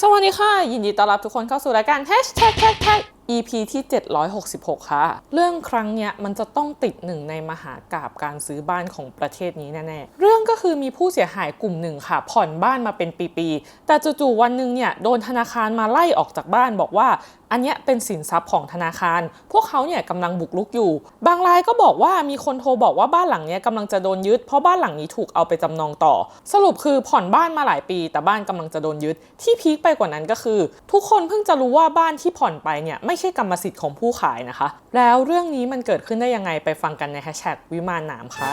สวัสดีค่ะ ยินดีต้อนรับทุกคนเข้าสู่รายการ Hashtag Tag Tag EP ที่ 766 ค่ะ เรื่องครั้งเนี้ยมันจะต้องติดหนึ่งในมหากาบการซื้อบ้านของประเทศนี้แน่ๆ เรื่องก็คือมีผู้เสียหายกลุ่มหนึ่งค่ะ ผ่อนบ้านมาเป็นปีๆ แต่จู่ๆวันหนึ่งเนี่ยโดนธนาคารมาไล่ออกจากบ้านบอกว่า อันเนี้ยเป็นสินทรัพย์ของธนาคาร พวกเขาเนี่ยกำลังบุกรุกอยู่ บางรายก็บอกว่ามีคนโทรบอกว่าบ้านหลังเนี้ยกำลังจะโดนยึด เพราะบ้านหลังนี้ถูกเอาไปจำนองต่อ สรุปคือผ่อนบ้านมาหลายปี แต่บ้านกำลังจะโดนยึด ที่พีคไปกว่านั้นก็คือ ทุกคนเพิ่งจะรู้ว่าบ้านที่ผ่อนไปเนี่ยไม่ใช่กรรมสิทธิ์ของผู้ขายนะคะ แล้วเรื่องนี้มันเกิดขึ้นได้ยังไงไปฟังกันในแฮชแท็กวิมานหนามค่ะ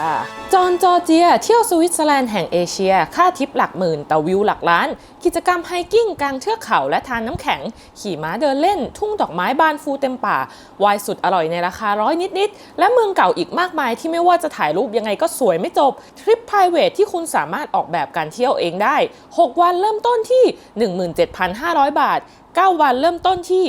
จอห์นจอร์เจีย เที่ยวสวิตเซอร์แลนด์แห่งเอเชีย ค่าทิปหลักหมื่นแต่วิวหลักล้าน กิจกรรมไฮกิ้งกลางเทือกเขาและทานน้ำแข็ง ขี่ม้าเดินเล่น ทุ่งดอกไม้บานฟูเต็มป่าวายสุดอร่อยในราคาร้อยนิดๆและเมืองเก่าอีกมากมายที่ไม่ว่าจะถ่ายรูปยังไงก็สวยไม่จบทริป p r i v a t ที่คุณสามารถออกแบบการเที่ยวเองได้ 6 วันเริ่มต้นที่ 17,500 บาท9 วันเริ่มต้นที่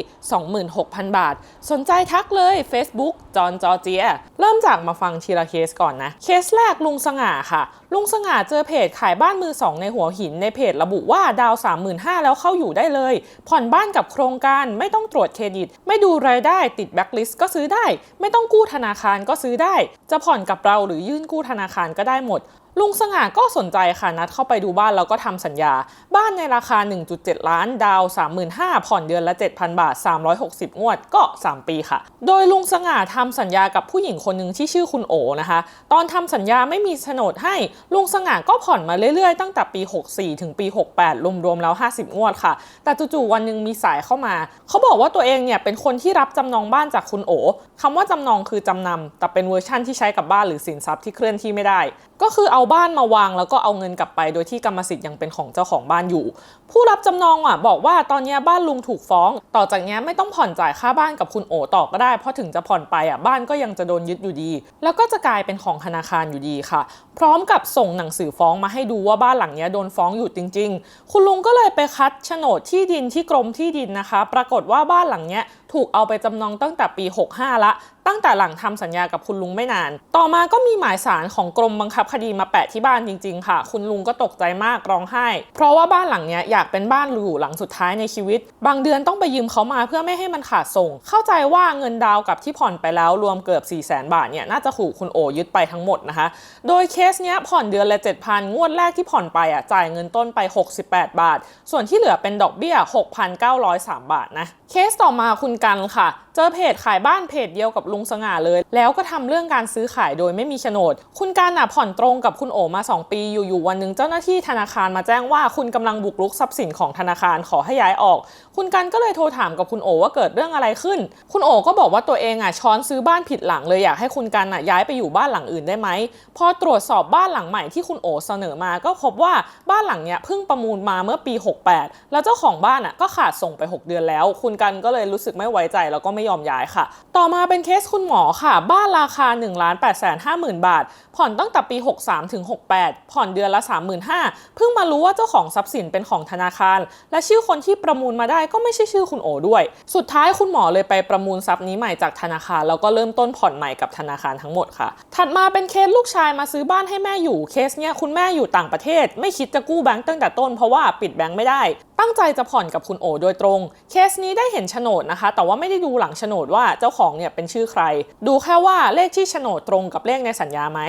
26,000 บาท สนใจทักเลย Facebook จอห์นจอร์เจีย เริ่มจากมาฟังทีละเคสก่อนนะ เคสแรกลุงสง่าค่ะ ลุงสง่าเจอเพจขายบ้านมือสองในหัวหินในเพจระบุว่าดาว 35,000 แล้วเข้าอยู่ได้เลย ผ่อนบ้านกับโครงการไม่ต้องตรวจเครดิต ไม่ดูรายได้ติดแบ็คลิสต์ก็ซื้อได้ ไม่ต้องกู้ธนาคารก็ซื้อได้ จะผ่อนกับเราหรือยื่นกู้ธนาคารก็ได้หมด ลุงสง่าก็สนใจค่ะนัดเข้าไปดูบ้านแล้วก็ทำสัญญา บ้านในราคา 1.7 ล้านดาว 35,000 ผ่อนเดือนละ 7,000 บาท 360 งวดก็ 3 ปีค่ะ โดยลุงสง่าทำสัญญากับผู้หญิงคนหนึ่งที่ชื่อคุณโอนะคะ ตอนทำสัญญาไม่มีโฉนดให้ลุงสง่าก็ผ่อนมาเรื่อยๆ ตั้งแต่ปี 64 ถึงปี 68 รวมๆแล้ว 50 งวดค่ะ แต่จู่ๆวันหนึ่งมีสายเข้ามา เขาบอกว่าตัวเองเนี่ยเป็นคนที่รับจำนองบ้านจากคุณโอคำว่าจำนองคือจำนำแต่เป็นเวอร์ชั่นที่ใช้กับบ้านหรือสินทรัพย์ที่เคลื่อนที่ไม่ได้ ก็คือเอาบ้านมาวางแล้วก็เอาเงินกลับไป โดยที่กรรมสิทธิ์ยังเป็นของเจ้าของบ้านอยู่ ผู้รับจำนองอะบอกว่าตอนนี้บ้านลุงถูกฟ้อง ต่อจากนี้ไม่ต้องผ่อนจ่ายค่าบ้านกับคุณโอต่อก็ได้ เพราะถึงจะผ่อนไปอะบ้านก็ยังจะโดนยึดอยู่ดี แล้วก็จะกลายเป็นของธนาคารอยู่ดีค่ะ พร้อมกับส่งหนังสือฟ้องมาให้ดูว่าบ้านหลังนี้โดนฟ้องอยู่จริง ๆ คุณลุงก็เลยไปคัดโฉนดที่ดินที่กรมที่ดินนะคะ ปรากฏว่าบ้านหลังเนี้ย ถูกเอาไปจำนองตั้งแต่ปี 65 ละ ตั้งแต่หลังทำสัญญากับคุณลุงไม่นาน ต่อมาก็มีหมายสารของกรมบังคับคดีมาแปะที่บ้านจริง ๆ ค่ะ คุณลุงก็ตกใจมากร้องไห้ เพราะว่าบ้านหลังเนี้ยอยากเป็นบ้านหรูหลังสุดท้ายในชีวิต บางเดือนต้องไปยืมเขามาเพื่อไม่ให้มันขาดส่ง เข้าใจว่าเงินดาวกับที่ผ่อนไปแล้วรวมเกือบ4 0 0 0 0 0 บาทเนี่ยน่าจะถูกคุณโอยึดไปทั้งหมดนะคะ โดยเคสเนี้ยผ่อนเดือนละ7,000 งวดแรกที่ผ่อนไปอะจ่ายเงินต้นไป 68 บาท ส่วนที่เหลือเป็นดอกเบี้ย 6,903 บาทนะ เคสต่อมาคุณกันค่ะ เจอเพจขายบ้านเพจเดียวกับลุงสง่าเลย แล้วก็ทำเรื่องการซื้อขายโดยไม่มีโฉนด คุณการน่ะผ่อนตรงกับคุณโอมา 2 ปี อยู่ๆวันหนึ่งเจ้าหน้าที่ธนาคารมาแจ้งว่าคุณกำลังบุกรุกทรัพย์สินของธนาคารขอให้ย้ายออกคุณกันก็เลยโทรถามกับคุณโอว่าเกิดเรื่องอะไรขึ้น คุณโอก็บอกว่าตัวเองอะช้อนซื้อบ้านผิดหลังเลยอยากให้คุณกันอะย้ายไปอยู่บ้านหลังอื่นได้ไหมพอตรวจสอบบ้านหลังใหม่ที่คุณโอเสนอมาก็พบว่าบ้านหลังเนี้ยเพิ่งประมูลมาเมื่อปี 68 แล้วเจ้าของบ้านอะก็ขาดส่งไป 6 เดือนแล้ว คุณกันก็เลยรู้สึกไม่ไว้ใจแล้วก็ไม่ยอมย้ายค่ะ ต่อมาเป็นเคสคุณหมอค่ะ บ้านราคา1 8 5 0 0 0 0 บาท ผ่อนตั้งแต่ปี 63ถึง68 ผ่อนเดือนละ 35,000เพิ่งมารู้ว่าเจ้าของทรัพย์สินเป็นของธนาคาร และชื่อคนที่ประมูลมาได้ก็ไม่ใช่ชื่อคุณโอด้วย สุดท้ายคุณหมอเลยไปประมูลทรัพย์นี้ใหม่จากธนาคารแล้วก็เริ่มต้นผ่อนใหม่กับธนาคารทั้งหมดค่ะ ถัดมาเป็นเคสลูกชายมาซื้อบ้านให้แม่อยู่เคสเนี้ยคุณแม่อยู่ต่างประเทศ ไม่คิดจะกู้แบงก์ตั้งแต่ต้นเพราะว่าปิดแบงก์ไม่ได้ ตั้งใจจะผ่อนกับคุณโอโดยตรง เคสนี้ได้เห็นโฉนดนะคะ แต่ว่าไม่ได้ดูหลังโฉนดว่าเจ้าของเนี่ยเป็นชื่อใคร ดูแค่ว่าเลขที่โฉนดตรงกับเลขในสัญญาไหม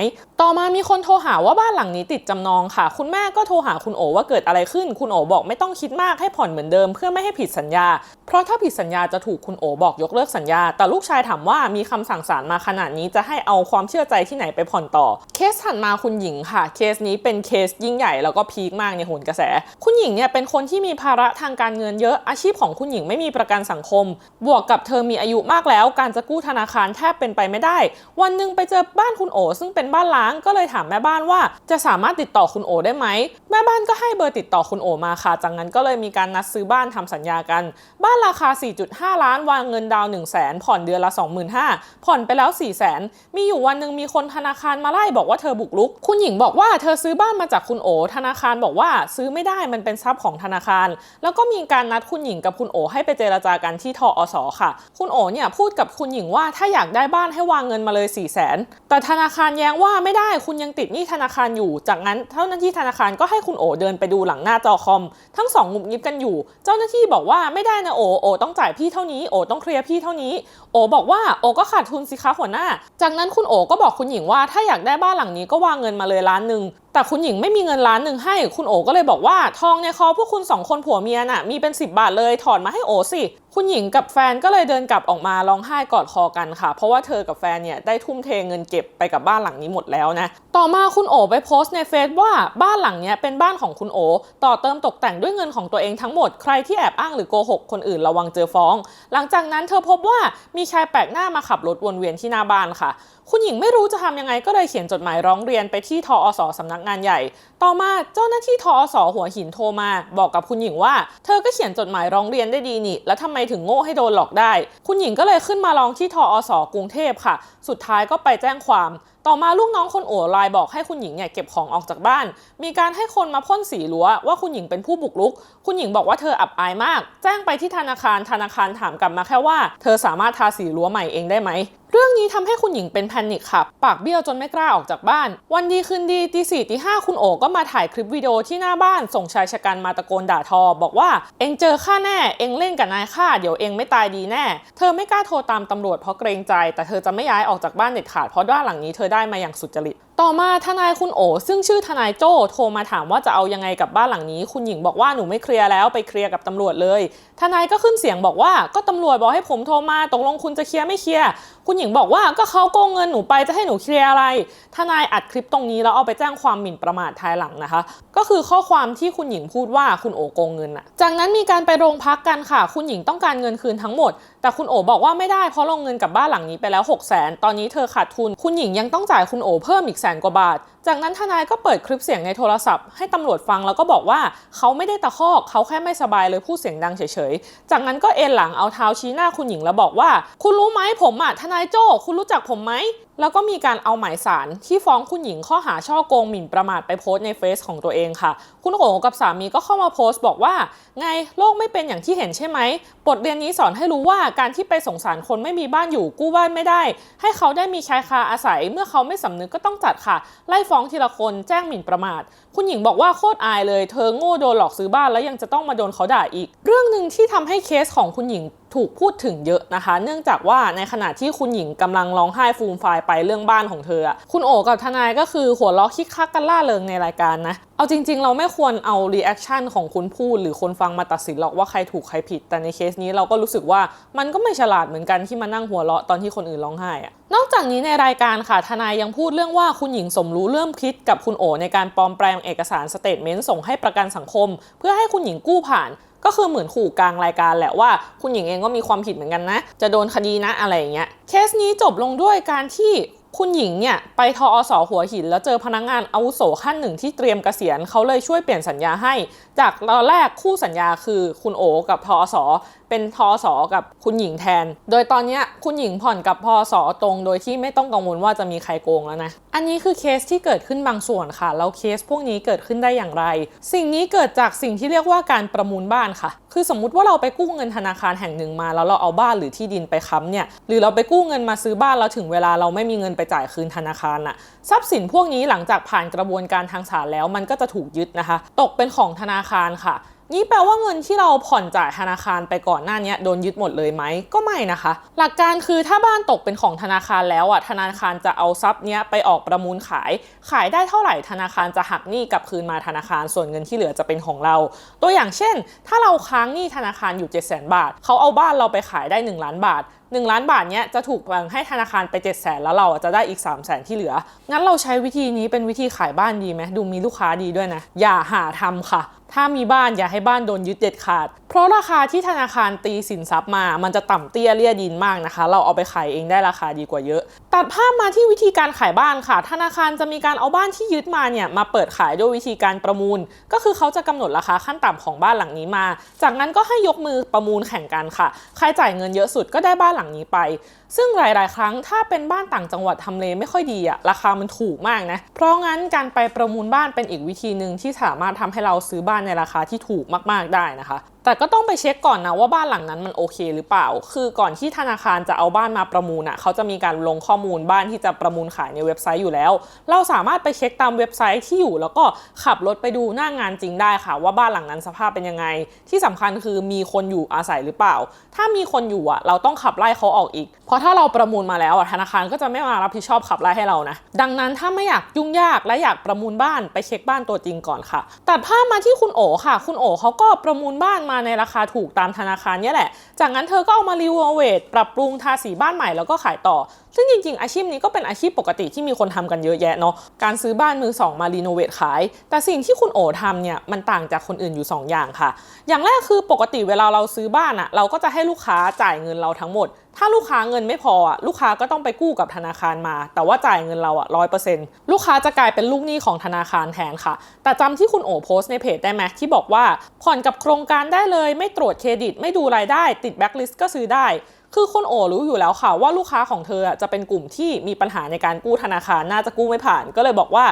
ต่อมามีคนโทรหาว่าบ้านหลังนี้ติดจำนองค่ะ คุณแม่ก็โทรหาคุณโอว่าเกิดอะไรขึ้น คุณโอบอกไม่ต้องคิดมากให้ผ่อนเหมือนเดิมเพื่อไม่ให้ผิดสัญญา เพราะถ้าผิดสัญญาจะถูกคุณโอบอกยกเลิกสัญญา แต่ลูกชายถามว่ามีคำสั่งศาลมาขนาดนี้จะให้เอาความเชื่อใจที่ไหนไปผ่อนต่อ เคสถัดมาคุณหญิงค่ะ เคสนี้เป็นเคสยิ่งใหญ่แล้วก็พีคมากในโหนกระแส คุณหญิงเนี่ยเป็นคนที่มีภาระทางการเงินเยอะอาชีพของคุณหญิงไม่มีประกันสังคม บวกกับเธอมีอายุมากแล้ว การจะกู้ธนาคารแทบเป็นไปไม่ได้ วันหนึ่งไปเจอบ้านคุณโอ ซึ่งเป็นบ้านล้างก็เลยถามแม่บ้านว่า จะสามารถติดต่อคุณโอได้ไหมแม่บ้านก็ให้เบอร์ติดต่อคุณโอมาค่ะจากนั้นก็เลยมีการนัดซื้อบ้านทำสัญญากัน บ้านราคา 4.5 ล้านวางเงินดาวน์1 0 0 0 0แสนผ่อนเดือนละ 25,000ผ่อนไปแล้ว 4 0 0 0 0 0มีอยู่วันหนึ่งมีคนธนาคารมาไล่บอกว่าเธอบุกรุก คุณหญิงบอกว่าเธอซื้อบ้านมาจากคุณโอ ธนาคารบอกว่าซื้อไม่ได้มันเป็นทรัพย์ของธนาคารแล้วก็มีการนัดคุณหญิงกับคุณโอให้ไปเจรจากันที่ทออสค่ะ คุณโอเนี่ยพูดกับคุณหญิงว่าถ้าอยากได้บ้านให้วางเงินมาเลย4ี่แสนแต่ธนาคารแย้งว่าไม่ได้คุณยังติดหนี้ธนาคารอยู่ จากนั้นเจ้าหน้าที่ธนาคารก็ให้คุณโอเดินไปดูหลังหน้าจอคอม ทั้งสองงุบงิบกันอยู่ เจ้าหน้าที่บอกว่าไม่ได้นะโอโอต้องจ่ายพี่เท่านี้โอต้องเคลียร์พี่เท่านี้ โอบอกว่าโอก็ขาดทุนสิคะหัวหน้า จากนั้นคุณโอก็บอกคุณหญิงว่าถ้าอยากได้บ้านหลังนี้ก็วางเงินมาเลยล้านหนึ่ง แต่คุณหญิงไม่มีเงินล้านหนึ่งให้ คุณโอก็เลยบอกว่า ทองในคอพวกคุณสองคนผัวเมียน่ะมีเป็น 10 บาทเลยถอนมาให้โอสิ คุณหญิงกับแฟนก็เลยเดินกลับออกมาร้องไห้กอดคอกันค่ะ เพราะว่าเธอกับแฟนเนี่ยได้ทุ่มเทเงินเก็บไปกับบ้านหลังนี้หมดแล้วนะ ต่อมาคุณโอไปโพสต์ในเฟซว่าบ้านหลังเนี้ยเป็นบ้านของคุณโอ ต่อเติมตกแต่งด้วยเงินของตัวเองทั้งหมด ใครที่แอบอ้างหรือโกหกคนอื่นระวังเจอฟ้อง หลังจากนั้นเธอพบว่ามีชายแปลกหน้ามาขับรถวนเวียนที่หน้าบ้านค่ะ คุณหญิงไม่รู้จะทำยังไงก็เลยเขียนจดหมายร้องเรียนไปที่ทออสสำนักงานใหญ่ ต่อมาเจ้าหน้าที่ทอสหัวหินโทรมา บอกกับคุณหญิงว่า เธอก็เขียนจดหมายร้องเรียนได้ดีนี่แล้วทำไมถึงโง่ให้โดนหลอกได้ คุณหญิงก็เลยขึ้นมาร้องที่ทอสกรุงเทพค่ะ สุดท้ายก็ไปแจ้งความ ต่อมาลูกน้องคนโอไลน์บอกให้คุณหญิงเนี่ยเก็บของออกจากบ้าน มีการให้คนมาพ่นสีรั้วว่าคุณหญิงเป็นผู้บุกรุก คุณหญิงบอกว่าเธออับอายมาก แจ้งไปที่ธนาคารธนาคารถามกลับมาแค่ว่า เธอสามารถทาสีรั้วใหม่เองได้ไหมเรื่องนี้ทำให้คุณหญิงเป็นแพนิคค่ะ ปากเบี้ยวจนไม่กล้าออกจากบ้าน วันดีคืนดีตีสี่ตีห้าคุณโอก็มาถ่ายคลิปวิดีโอที่หน้าบ้าน ส่งชายชะกันมาตะโกนด่าทอ บอกว่า เองเจอข้าแน่ เองเล่นกับนายข้าเดี๋ยวเองไม่ตายดีแน่ เธอไม่กล้าโทรตามตำรวจเพราะเกรงใจ แต่เธอจะไม่ย้ายออกจากบ้านเด็ดขาดเพราะด้านหลังนี้เธอได้มาอย่างสุจริตต่อมาทนายคุณโอซึ่งชื่อทนายโจ้โทรมาถามว่าจะเอายังไงกับบ้านหลังนี้ คุณหญิงบอกว่าหนูไม่เคลียร์แล้วไปเคลียร์กับตำรวจเลย ทนายก็ขึ้นเสียงบอกว่าก็ตำรวจบอกให้ผมโทรมาตกลงคุณจะเคลียร์ไม่เคลียร์คุณหญิงบอกว่าก็เขาโกงเงินหนูไปจะให้หนูเคลียร์อะไร ทนายอัดคลิปตรงนี้แล้วเอาไปแจ้งความหมิ่นประมาทภายหลังนะคะ ก็คือข้อความที่คุณหญิงพูดว่าคุณโอโกงเงินอะจากนั้นมีการไปโรงพักกันค่ะ คุณหญิงต้องการเงินคืนทั้งหมด แต่คุณโอบอกว่าไม่ได้เพราะลงเงินกับบ้านหลังนี้ไปแล้ว 6 0 0 0 0นตอนนี้เธอขาดทุน คุณหญิงยังต้องจ่ายคุณโอเพิ่มอีกแสนกว่าบาท จากนั้นทนายก็เปิดคลิปเสียงในโทรศัพท์ ให้ตำรวจฟังแล้วก็บอกว่าเขาไม่ได้ตะคอกเขาแค่ไม่สบายเลยพูดเสียงดังเฉยๆ จากนั้นก็เอนหลังเอาเท้าชี้หน้าคุณหญิงแล้วบอกว่า คุณรู้ไหมผมอะทนายโจ้คุณรู้จักผมไหมแล้วก็มีการเอาหมายสารที่ฟ้องคุณหญิงข้อหาช่อโกงหมิ่นประมาทไปโพสในเฟซของตัวเองค่ะ คุณโอกับสามีก็เข้ามาโพสต์บอกว่า ไงโลกไม่เป็นอย่างที่เห็นใช่ไหม บทเรียนนี้สอนให้รู้ว่าการที่ไปสงสารคนไม่มีบ้านอยู่กู้บ้านไม่ได้ ให้เขาได้มีชายคาอาศัย เมื่อเขาไม่สำนึกก็ต้องจัดค่ะ ไล่ฟ้องทีละคนแจ้งหมิ่นประมาท คุณหญิงบอกว่าโคตรอายเลย เธอโง่โดนหลอกซื้อบ้านแล้วยังจะต้องมาโดนเขาด่าอีก เรื่องหนึ่งที่ทำให้เคสของคุณหญิงถูกพูดถึงเยอะนะคะ เนื่องจากว่าในขณะที่คุณหญิงกำลังร้องไห้ฟูมฟายไปเรื่องบ้านของเธอ คุณโอกับทนายก็คือหัวเราะคิกคักกันล่าเริงในรายการนะ เอาจริง ๆ เราไม่ควรเอารีแอคชั่นของคุณพูดหรือคนฟังมาตัดสินหรอกว่าใครถูกใครผิด แต่ในเคสนี้เราก็รู้สึกว่ามันก็ไม่ฉลาดเหมือนกันที่มานั่งหัวเราะตอนที่คนอื่นร้องไห้อะนอกจากนี้ในรายการค่ะทนายยังพูดเรื่องว่าคุณหญิงสมรู้เริ่มคิดกับคุณโอในการปลอมแปลงเอกสารสเตทเมนต์ส่งให้ประกันสังคม เพื่อให้คุณหญิงกู้ผ่าน ก็คือเหมือนขู่กลางรายการแหละว่า คุณหญิงเองก็มีความผิดเหมือนกันนะ จะโดนคดีนะอะไรอย่างเงี้ยเคสนี้จบลงด้วยการที่คุณหญิงเนี่ยไปทออสหัวหิน แล้วเจอพนักงงานอาวุโสขั้นหนึ่งที่เตรียมกเกษียณเขาเลยช่วยเปลี่ยนสัญญาให้ จากตอนแรกคู่สัญญาคือคุณโอกับทออส เป็นทอสกับคุณหญิงแทน โดยตอนนี้คุณหญิงผ่อนกับพอสตรงโดยที่ไม่ต้องกังวลว่าจะมีใครโกงแล้วนะ อันนี้คือเคสที่เกิดขึ้นบางส่วนค่ะ แล้วเคสพวกนี้เกิดขึ้นได้อย่างไร สิ่งนี้เกิดจากสิ่งที่เรียกว่าการประมูลบ้านค่ะ คือสมมุติว่าเราไปกู้เงินธนาคารแห่งหนึ่งมา แล้วเราเอาบ้านหรือที่ดินไปค้ำเนี่ย หรือเราไปกู้เงินมาซื้อบ้านแล้วถึงเวลาเราไม่มีเงินไปจ่ายคืนธนาคารน่ะ ทรัพย์สินพวกนี้หลังจากผ่านกระบวนการทางศาลแล้วมันก็จะถูกยึดนะคะ ตกเป็นของธนาคารค่ะ นี่แปลว่าเงินที่เราผ่อนจ่ายธนาคารไปก่อนหน้านี้โดนยึดหมดเลยไหมก็ไม่นะคะ หลักการคือถ้าบ้านตกเป็นของธนาคารแล้วอะธนาคารจะเอาทรัพย์เนี้ยไปออกประมูลขาย ขายได้เท่าไหร่ธนาคารจะหักหนี้กลับคืนมาธนาคารส่วนเงินที่เหลือจะเป็นของเรา ตัวอย่างเช่น ถ้าเราค้างหนี้ธนาคารอยู่ 7 0 0 0 0 0 บาท เขาเอาบ้านเราไปขายได้ 1 ล้านบาท1 ล้านบาทเนี้ยจะถูกแบ่งให้ธนาคารไป 7 0 0 0 0 0แล้วเราจะได้อีก 3 0 0 0 0 0ที่เหลือ งั้นเราใช้วิธีนี้เป็นวิธีขายบ้านดีไหมดูมีลูกค้าดีด้วยนะ อย่าหาทำค่ะ ถ้ามีบ้านอย่าให้บ้านโดนยึดเด็ดขาด เพราะราคาที่ธนาคารตีสินทรัพย์มา มันจะต่ำเตี้ยเลี่ยดินมากนะคะ เราเอาไปขายเองได้ราคาดีกว่าเยอะ ตัดภาพมาที่วิธีการขายบ้านค่ะ ธนาคารจะมีการเอาบ้านที่ยึดมาเนี่ยมาเปิดขายด้วยวิธีการประมูล ก็คือเขาจะกำหนดราคาขั้นต่ำของบ้านหลังนี้มา จากนั้นก็ให้ยกมือประมูลแข่งกันค่ะ ใครจ่ายเงินเยอะสุดก็ได้บ้านหลังนี้ไป ซึ่งหลาย ๆ ครั้งถ้าเป็นบ้านต่างจังหวัดทำเลไม่ค่อยดีอะราคามันถูกมากนะ เพราะงั้นการไปประมูลบ้านเป็นอีกวิธีหนึ่งที่สามารถทำให้เราซื้อบ้านในราคาที่ถูกมาก ๆ ได้นะคะ แต่ก็ต้องไปเช็คก่อนนะว่าบ้านหลังนั้นมันโอเคหรือเปล่า คือก่อนที่ธนาคารจะเอาบ้านมาประมูลอะเขาจะมีการลงข้อมูลบ้านที่จะประมูลขายในเว็บไซต์อยู่แล้ว เราสามารถไปเช็คตามเว็บไซต์ที่อยู่แล้วก็ขับรถไปดูหน้างานจริงได้ค่ะ ว่าบ้านหลังนั้นสภาพเป็นยังไง ที่สำคัญคือมีคนอยู่อาศัยหรือเปล่า ถ้ามีคนอยู่อะเราต้องขับไล่เขาออกอีก เพราะถ้าเราประมูลมาแล้วอะธนาคารก็จะไม่มารับผิดชอบขับไล่ให้เรานะ ดังนั้นถ้าไม่อยากยุ่งยากและอยากประมูลบ้านไปเช็คบ้านตัวจริงก่อนค่ะตัดภาพมาที่คุณโอค่ะ คุณโอเขาก็ประมูลบ้านมาในราคาถูกตามธนาคารเนี่ยแหละ จากนั้นเธอก็เอามารีโนเวทปรับปรุงทาสีบ้านใหม่แล้วก็ขายต่อ ซึ่งจริงๆอาชีพนี้ก็เป็นอาชีพปกติที่มีคนทำกันเยอะแยะเนาะการซื้อบ้านมือสองมารีโนเวทขาย แต่สิ่งที่คุณโอทำเนี่ยมันต่างจากคนอื่นอยู่ 2 อย่างค่ะ อย่างแรกคือปกติเวลาเราซื้อบ้านอะเราก็จะให้ลูกค้าจ่ายเงินเราทั้งหมด ถ้าลูกค้าเงินไม่พออะลูกค้าก็ต้องไปกู้กับธนาคารมา แต่ว่าจ่ายเงินเราอะร้อยเปอร์เซ็นต์ลูกค้าจะกลายเป็นลูกหนี้ของธนาคารแทนค่ะ แต่จำที่คุณโอโพสต์ในเพจได้ไหมที่บอกว่าผ่อนกับโครงการได้เลย ไม่ตรวจเครดิต ไม่ดูรายได้ ติดแบ็คลิสต์ก็ซื้อได้ คือคุณโอรู้อยู่แล้วค่ะว่าลูกค้าของเธอจะเป็นกลุ่มที่มีปัญหาในการกู้ธนาคารน่าจะกู้ไม่ผ่าน ก็เลยบอกว่า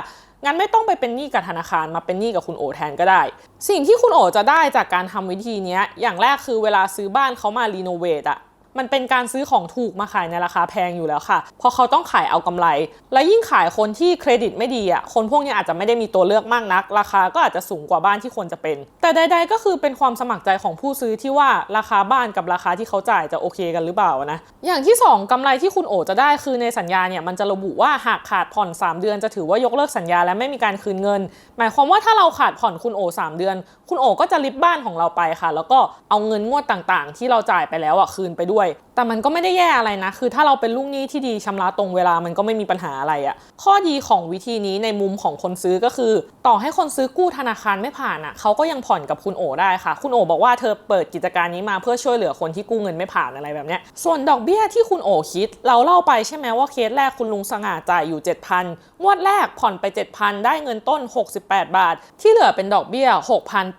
งั้นไม่ต้องไปเป็นหนี้กับธนาคารมาเป็นหนี้กับคุณโอแทนก็ได้ สิ่งที่คุณโอจะได้จากการทำวิธีนี้อย่างแรกคือเวลาซื้อบ้านเขามารีโนเวทอะ มันเป็นการซื้อของถูกมาขายในราคาแพงอยู่แล้วค่ะ เพราะเขาต้องขายเอากำไร และยิ่งขายคนที่เครดิตไม่ดีอะ คนพวกนี้อาจจะไม่ได้มีตัวเลือกมากนัก ราคาก็อาจจะสูงกว่าบ้านที่ควรจะเป็น แต่ใด ๆ ก็คือเป็นความสมัครใจของผู้ซื้อที่ว่าราคาบ้านกับราคาที่เขาจ่ายจะโอเคกันหรือเปล่านะ อย่างที่ 2กำไรที่คุณโอจะได้คือในสัญญาเนี่ยมันจะระบุว่าหากขาดผ่อน 3 เดือนจะถือว่ายกเลิกสัญญาและไม่มีการคืนเงิน หมายความว่าถ้าเราขาดผ่อนคุณโอ 3 เดือน คุณโอก็จะริบบ้านของเราไปค่ะ แล้วก็เอาเงินงวดต่างๆ ที่เราจ่ายไปแล้วอะคืนไปด้วยด้วยแต่มันก็ไม่ได้แย่อะไรนะ คือถ้าเราเป็นลูกหนี้ที่ดีชำระตรงเวลามันก็ไม่มีปัญหาอะไรอะ่ะ ข้อดีของวิธีนี้ในมุมของคนซื้อก็คือ ต่อให้คนซื้อกู้ธนาคารไม่ผ่านอะ่ะเขาก็ยังผ่อนกับคุณโอได้ค่ะ คุณโอบอกว่าเธอเปิดกิจการนี้มาเพื่อช่วยเหลือคนที่กู้เงินไม่ผ่านอะไรแบบเนี้ย ส่วนดอกเบี้ยที่คุณโอคิด เราเล่าไปใช่ไหมว่าเคสแรกคุณลุงสง่าจ่ายอยู่ 7,000งวดแรกผ่อนไป 7,000 ได้เงินต้น 68 บาท ที่เหลือเป็นดอกเบี้ย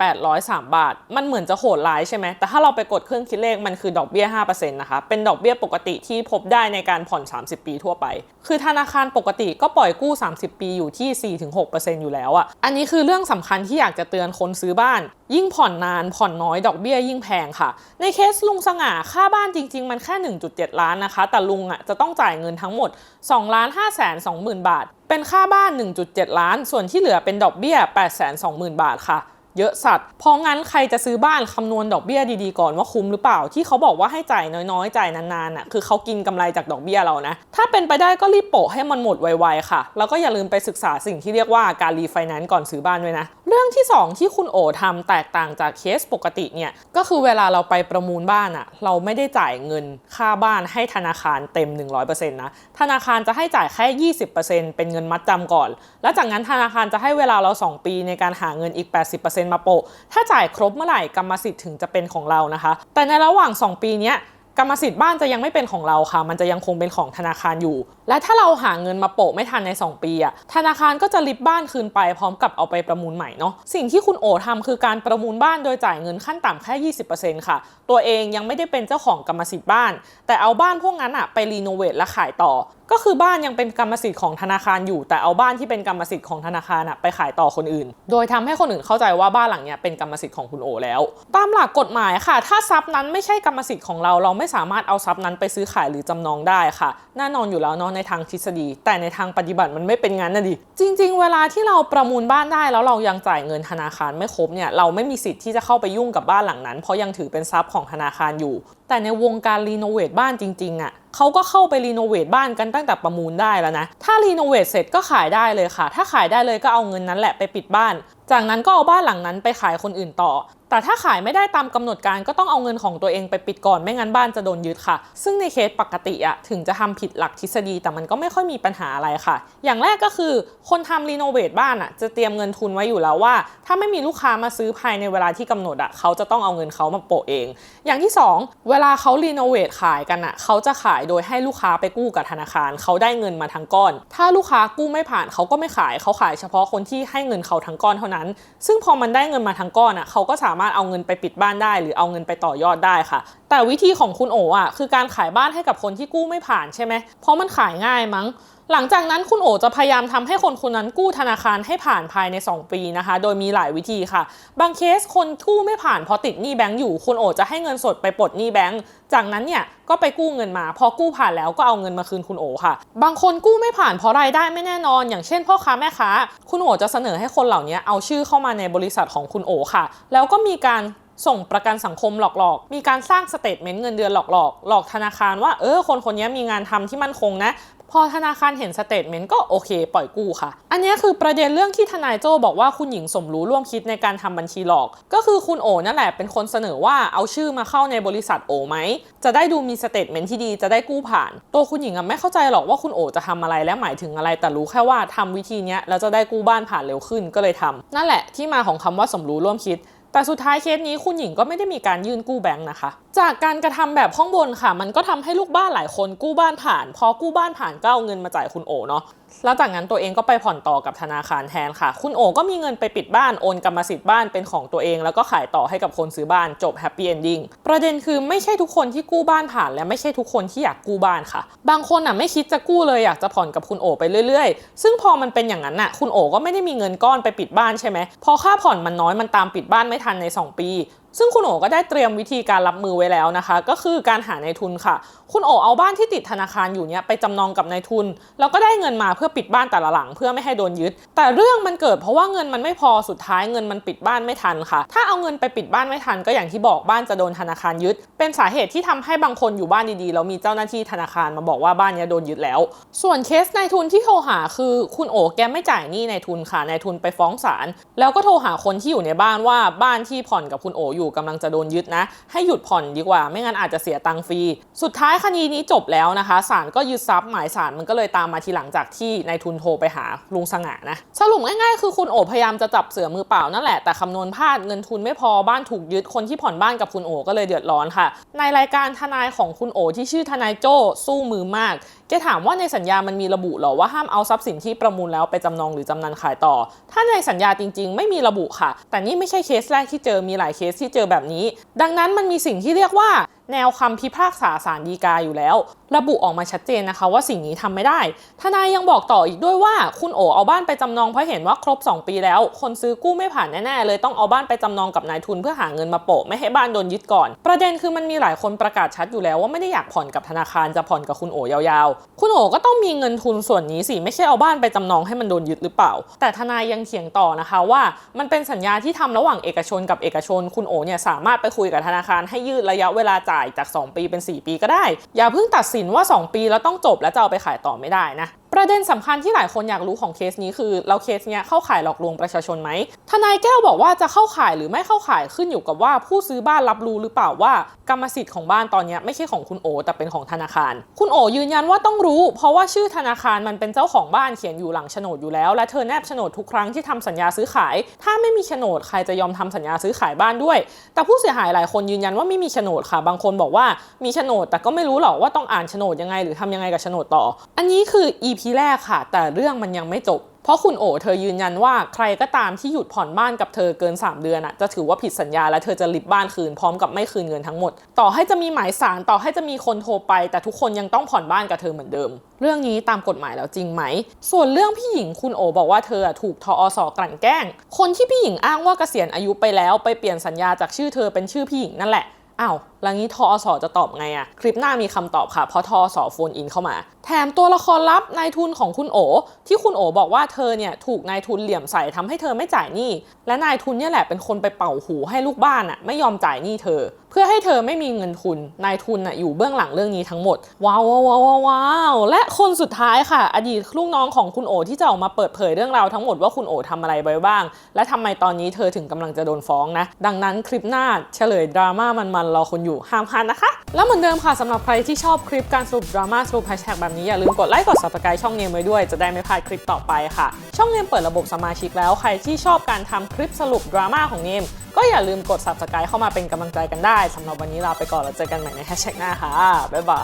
6,803 บาท มันเหมือนจะโหดร้ายใช่ไหมแต่ถ้าเราไปกดเครื่องคิดเลขมันคือดอกเบี้ย5%นะคะเป็นดอกเบี้ยปกติที่พบได้ในการผ่อน 30 ปีทั่วไป คือธนาคารปกติก็ปล่อยกู้ 30 ปีอยู่ที่ 4-6%อยู่แล้วอะ่ะ อันนี้คือเรื่องสำคัญที่อยากจะเตือนคนซื้อบ้าน ยิ่งผ่อนนานผ่อนน้อยดอกเบี้ยยิ่งแพงค่ะ ในเคสลุงสง่าค่าบ้านจริง ๆ มันแค่ 1.7 ล้านนะคะ แต่ลุงอะจะต้องจ่ายเงินทั้งหมด2ล้าน5แสน20,000 บาท เป็นค่าบ้าน 1.7 ล้าน ส่วนที่เหลือเป็นดอกเบี้ย8แสน20,000 บาทค่ะ เยอะสัตว์ เพราะงั้นใครจะซื้อบ้านคำนวณดอกเบี้ยดีๆก่อนว่าคุ้มหรือเปล่า ที่เขาบอกว่าให้จ่ายน้อยๆ จ่ายนานๆน่ะคือเขากินกำไรจากดอกเบี้ยเรานะ ถ้าเป็นไปได้ก็รีบโปะให้มันหมดไวๆค่ะ แล้วก็อย่าลืมไปศึกษาสิ่งที่เรียกว่าการรีไฟแนนซ์ก่อนซื้อบ้านด้วยนะ เรื่องที่ 2 ที่คุณโอทำแตกต่างจากเคสปกติเนี่ยก็คือเวลาเราไปประมูลบ้านอะเราไม่ได้จ่ายเงินค่าบ้านให้ธนาคารเต็ม 100%นะธนาคารจะให้จ่ายแค่ 20%เป็นเงินมัดจำก่อน แล้วจากนั้นธนาคารจะให้เวลาเรา 2 ปีในการหาเงินอีก 80%มาโปะถ้าจ่ายครบเมื่อไหร่กรรมสิทธิ์ถึงจะเป็นของเรานะคะ แต่ในระหว่าง 2 ปีนี้กรรมสิทธิ์บ้านจะยังไม่เป็นของเราค่ะ มันจะยังคงเป็นของธนาคารอยู่ และถ้าเราหาเงินมาโปะไม่ทันใน 2 ปีอะธนาคารก็จะริบบ้านคืนไปพร้อมกับเอาไปประมูลใหม่เนาะ สิ่งที่คุณโอทำคือการประมูลบ้านโดยจ่ายเงินขั้นต่ำแค่ 20%ค่ะ ตัวเองยังไม่ได้เป็นเจ้าของกรรมสิทธิ์บ้าน แต่เอาบ้านพวกนั้นอะไปรีโนเวทและขายต่อ ก็คือบ้านยังเป็นกรรมสิทธิ์ของธนาคารอยู่ แต่เอาบ้านที่เป็นกรรมสิทธิ์ของธนาคารไปขายต่อคนอื่น โดยทำให้คนอื่นเข้าใจว่าบ้านหลังนี้เป็นกรรมสิทธิ์ของคุณโอแล้ว ตามหลักกฎหมายค่ะ ถ้าทรัพย์นั้นไม่ใช่กรรมสิทธิ์ของเรา เราไม่สามารถเอาทรัพย์นั้นไปซื้อขายหรือจำนองได้ค่ะ แน่นอนอยู่แล้วเนาะในทางทฤษฎี แต่ในทางปฏิบัติมันไม่เป็นงั้นนะดิ จริง ๆ เวลาที่เราประมูลบ้านได้แล้วเรายังจ่ายเงินธนาคารไม่ครบเนี่ยเราไม่มีสิทธิ์ที่จะเข้าไปยุ่งกับบ้านหลังนั้น เพราะยังถือเป็นทรัพย์ของธนาคารอยู่ แต่ในวงการรีโนเวทบ้านจริงๆอะ่ะ เขาก็เข้าไปรีโนเวทบ้านกันตั้งแต่ประมูลได้แล้วนะ ถ้ารีโนเวทเสร็จก็ขายได้เลยค่ะ ถ้าขายได้เลยก็เอาเงินนั้นแหละไปปิดบ้าน จากนั้นก็เอาบ้านหลังนั้นไปขายคนอื่นต่อ แต่ถ้าขายไม่ได้ตามกำหนดการก็ต้องเอาเงินของตัวเองไปปิดก่อนไม่งั้นบ้านจะโดนยึดค่ะ ซึ่งในเคสปกติอะถึงจะทำผิดหลักทฤษฎีแต่มันก็ไม่ค่อยมีปัญหาอะไรค่ะ อย่างแรกก็คือคนทำรีโนเวทบ้านอะจะเตรียมเงินทุนไว้อยู่แล้วว่า ถ้าไม่มีลูกค้ามาซื้อภายในเวลาที่กำหนดอะเขาจะต้องเอาเงินเขามาโปะเอง อย่างที่สองเวลาเขารีโนเวทขายกันอะเขาจะขายโดยให้ลูกค้าไปกู้กับธนาคาร เขาได้เงินมาทั้งก้อน ถ้าลูกค้ากู้ไม่ผ่านเขาก็ไม่ขายเขาขายเฉพาะคนที่ให้เงินเขาทั้งก้อนเท่านั้น ซึ่งพอมันได้เงินมาทั้งก้อนอะเขาก็สามารถเอาเงินไปปิดบ้านได้ หรือเอาเงินไปต่อยอดได้ค่ะ แต่วิธีของคุณโออะคือการขายบ้านให้กับคนที่กู้ไม่ผ่านใช่ไหมเพราะมันขายง่ายมั้ง หลังจากนั้นคุณโอจะพยายามทำให้คนคนนั้นกู้ธนาคารให้ผ่านภายใน 2 ปีนะคะ โดยมีหลายวิธีค่ะ บางเคสคนกู้ไม่ผ่านเพราะติดหนี้แบงก์อยู่ คุณโอจะให้เงินสดไปปลดหนี้แบงก์จากนั้นเนี่ยก็ไปกู้เงินมา พอกู้ผ่านแล้วก็เอาเงินมาคืนคุณโอค่ะ บางคนกู้ไม่ผ่านเพราะรายได้ไม่แน่นอน อย่างเช่นพ่อค้าแม่ค้า คุณโอจะเสนอให้คนเหล่านี้เอาชื่อเข้ามาในบริษัทของคุณโอค่ะ แล้วก็มีการ ส่งประกันสังคมหลอกๆ มีการสร้างสเตทเมนต์เงินเดือนหลอกๆ หลอกธนาคารว่าเออคนคนนี้มีงานทำที่มั่นคงนะ พอธนาคารเห็นสเตทเมนต์ก็โอเค ปล่อยกู้ค่ะ อันนี้คือประเด็นเรื่องที่ทนายโจบอกว่าคุณหญิงสมรู้ร่วมคิดในการทำบัญชีหลอก ก็คือคุณโอนั่นแหละเป็นคนเสนอว่าเอาชื่อมาเข้าในบริษัทโอไหม จะได้ดูมีสเตทเมนต์ที่ดีจะได้กู้ผ่าน ตัวคุณหญิงอะไม่เข้าใจหรอกว่าคุณโอจะทำอะไรและหมายถึงอะไร แต่รู้แค่ว่าทำวิธีนี้แล้วจะได้กู้บ้านผ่านเร็วขึ้นก็เลยทำนั่นแหละที่มาของคำว่าสมรู้ร่วมคิด แต่สุดท้ายเคสนี้คุณหญิงก็ไม่ได้มีการยื่นกู้แบงค์นะคะ จากการกระทำแบบข้างบนค่ะ มันก็ทำให้ลูกบ้านหลายคนกู้บ้านผ่าน พอกู้บ้านผ่านก็เอาเงินมาจ่ายคุณโอเนาะ แล้วจากนั้นตัวเองก็ไปผ่อนต่อกับธนาคารแทนค่ะ คุณโอก็มีเงินไปปิดบ้านโอนกรรมสิทธิ์บ้านเป็นของตัวเอง แล้วก็ขายต่อให้กับคนซื้อบ้านจบแฮปปี้เอนดิ้งประเด็นคือไม่ใช่ทุกคนที่กู้บ้านผ่าน และไม่ใช่ทุกคนที่อยากกู้บ้านค่ะ บางคนอะไม่คิดจะกู้เลยอยากจะผ่อนกับคุณโอไปเรื่อยๆ ซึ่งพอมันเป็นอย่างนั้นน่ะคุณโอก็ไม่ได้มีเงินก้อนไปปิดบ้านใช่ไหมพอค่าผ่อนมันน้อยมันตามปิดบ้านไม่ทันใน 2 ปี ซึ่งคุณโอก็ได้เตรียมวิธีการรับมือไว้แล้วนะคะ ก็คือการหาในายทุนค่ะ คุณโอเอาบ้านที่ติดธนาคารอยู่เนี้ยไปจำนองกับนายทุน แล้วก็ได้เงินมาเพื่อปิดบ้านแต่ละหลังเพื่อไม่ให้โดนยึด แต่เรื่องมันเกิดเพราะว่าเงินมันไม่พอสุดท้ายเงินมันปิดบ้านไม่ทันค่ะ ถ้าเอาเงินไปปิดบ้านไม่ทันก็อย่างที่บอกบ้านจะโดนธนาคารยึด เป็นสาเหตุที่ทำให้บางคนอยู่บ้านดีๆแล้วมีเจ้าหน้าที่ธนาคารมาบอกว่าบ้านเนี้ยโดนยึดแล้ว ส่วนเคสนายทุนที่โทรหาคือคุณโอแกไม่จ่ายหนี้นายทุนค่ะนายทุนไปฟ้องศาลแล้วก็โทรหาคนที่อยู่ในบ้านว่าบ้านที่ผ่อนกับคุณโออยู่กำลังจะโดนยึดนะ ให้หยุดผ่อนดีกว่า ไม่งั้นอาจจะเสียตังค์ฟรี สุดท้ายคดีนี้จบแล้วนะคะศาลก็ยึดทรัพย์หมายศาลมันก็เลยตามมาทีหลังจากที่นายทุนโทรไปหาลุงสง่านะสรุปง่ายๆคือคุณโอพยายามจะจับเสือมือเปล่านั่นแหละแต่คำนวณพลาดเงินทุนไม่พอบ้านถูกยึดคนที่ผ่อนบ้านกับคุณโอก็เลยเดือดร้อนค่ะ ในรายการทนายของคุณโอที่ชื่อทนายโจ้สู้มือมากแกถามว่าในสัญญามันมีระบุหรอว่าห้ามเอาทรัพย์สินที่ประมูลแล้วไปจำนองหรือจำนันขายต่อ ถ้าในสัญญาจริง ๆ ไม่มีระบุค่ะ แต่นี่ไม่ใช่เคสแรกที่เจอมีหลายเคสที่เจอแบบนี้ ดังนั้นมันมีสิ่งที่เรียกว่า แนวคำพิพากษาสารดีกาอยู่แล้ว ระบุออกมาชัดเจนนะคะว่าสิ่งนี้ทำไม่ได้ ทนายยังบอกต่ออีกด้วยว่าคุณโอเอาบ้านไปจำนองเพราะเห็นว่าครบ 2 ปีแล้ว คนซื้อกู้ไม่ผ่านแน่ๆเลยต้องเอาบ้านไปจำนองกับนายทุนเพื่อหาเงินมาโปะไม่ให้บ้านโดนยึดก่อน ประเด็นคือมันมีหลายคนประกาศชัดอยู่แล้วว่าไม่ได้อยากผ่อนกับธนาคารจะผ่อนกับคุณโอยาวๆ คุณโอก็ต้องมีเงินทุนส่วนนี้สิไม่ใช่เอาบ้านไปจำนองให้มันโดนยึดหรือเปล่า แต่ทนายยังเถียงต่อนะคะว่า มันเป็นสัญญาที่ทำระหว่างเอกชนกับเอกชน คุณโอเนี่ยสามารถไปคุยกับธนาคารให้ยืดระยะเวลาจายจาก 2 ปีเป็น 4 ปีก็ได้ อย่าเพิ่งตัดสินว่า 2 ปีแล้วต้องจบแล้วจะเอาไปขายต่อไม่ได้นะ ประเด็นสำคัญที่หลายคนอยากรู้ของเคสนี้คือเราเคสเนี้ยเข้าข่ายหลอกลวงประชาชนไหมทนายแก้วบอกว่าจะเข้าข่ายหรือไม่เข้าข่ายขึ้นอยู่กับว่าผู้ซื้อบ้านรับรู้หรือเปล่าว่า กรรมสิทธิ์ของบ้านตอนนี้ไม่ใช่ของคุณโอ แต่เป็นของธนาคาร คุณโอยืนยันว่าต้องรู้ เพราะว่าชื่อธนาคารมันเป็นเจ้าของบ้านเขียนอยู่หลังโฉนดอยู่แล้ว และเธอแนบโฉนดทุกครั้งที่ทำสัญญาซื้อขาย ถ้าไม่มีโฉนดใครจะยอมทำสัญญาซื้อขายบ้านด้วย แต่ผู้เสียหายหลายคนยืนยันว่าไม่มีโฉนดค่ะ บางคนบอกว่ามีโฉนดแต่ก็ไม่รู้หรอกว่าต้องอ่านโฉนดยังไง หรือทำยังไงกับโฉนดต่อ อันนี้คือ EP ทีแรกค่ะ แต่เรื่องมันยังไม่จบ เพราะคุณโอเธอยืนยันว่าใครก็ตามที่หยุดผ่อนบ้านกับเธอเกิน 3 เดือนอะจะถือว่าผิดสัญญาและเธอจะริบบ้านคืนพร้อมกับไม่คืนเงินทั้งหมด ต่อให้จะมีหมายสารต่อให้จะมีคนโทรไป แต่ทุกคนยังต้องผ่อนบ้านกับเธอเหมือนเดิม เรื่องนี้ตามกฎหมายแล้วจริงไหม ส่วนเรื่องพี่หญิงคุณโอบอกว่าเธอถูกทอสกลั่นแกล้ง คนที่พี่หญิงอ้างว่าเกษียณอายุไปแล้วไปเปลี่ยนสัญญาจากชื่อเธอเป็นชื่อพี่หญิงนั่นแหละอ้าว แล้วงี้ทอสจะตอบไงอะคลิปหน้ามีคำตอบค่ะ เพราะทอสโฟนอินเข้ามา แถมตัวละครลับนายทุนของคุณโอ ที่คุณโอบอกว่าเธอเนี่ยถูกนายทุนเหลี่ยมใส่ทำให้เธอไม่จ่ายหนี้ และนายทุนเนี่ยแหละเป็นคนไปเป่าหูให้ลูกบ้านอะไม่ยอมจ่ายหนี้เธอ เพื่อให้เธอไม่มีเงินทุน นายทุนอะอยู่เบื้องหลังเรื่องนี้ทั้งหมด ว้าวว้าวว้าววาวและคนสุดท้ายค่ะ อดีตลูกน้องของคุณโอที่จะออกมาเปิดเผยเรื่องราวทั้งหมดว่าคุณโอทำอะไรไปบ้าง และทำไมตอนนี้เธอถึงกำลังจะโดนฟ้องนะ ดังนั้นคลิปหน้าเฉลยดราม่ามันๆรอคุณอยู่ห้ามพลาดนะคะ แล้วเหมือนเดิมค่ะสำหรับใครที่ชอบคลิปการสรุปดราม่าสรุปแฮชแท็กแบบนี้อย่าลืมกดไลค์กด subscribe ช่องเนมไว้ด้วยจะได้ไม่พลาดคลิปต่อไปค่ะ ช่องเนมเปิดระบบสมาชิกแล้วใครที่ชอบการทำคลิปสรุปดราม่าของเนมก็อย่าลืมกด subscribe เข้ามาเป็นกำลังใจกันได้สำหรับวันนี้ลาไปก่อนแล้วเจอกันใหม่ในแฮชแท็กหน้าค่ะบ๊ายบา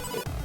ย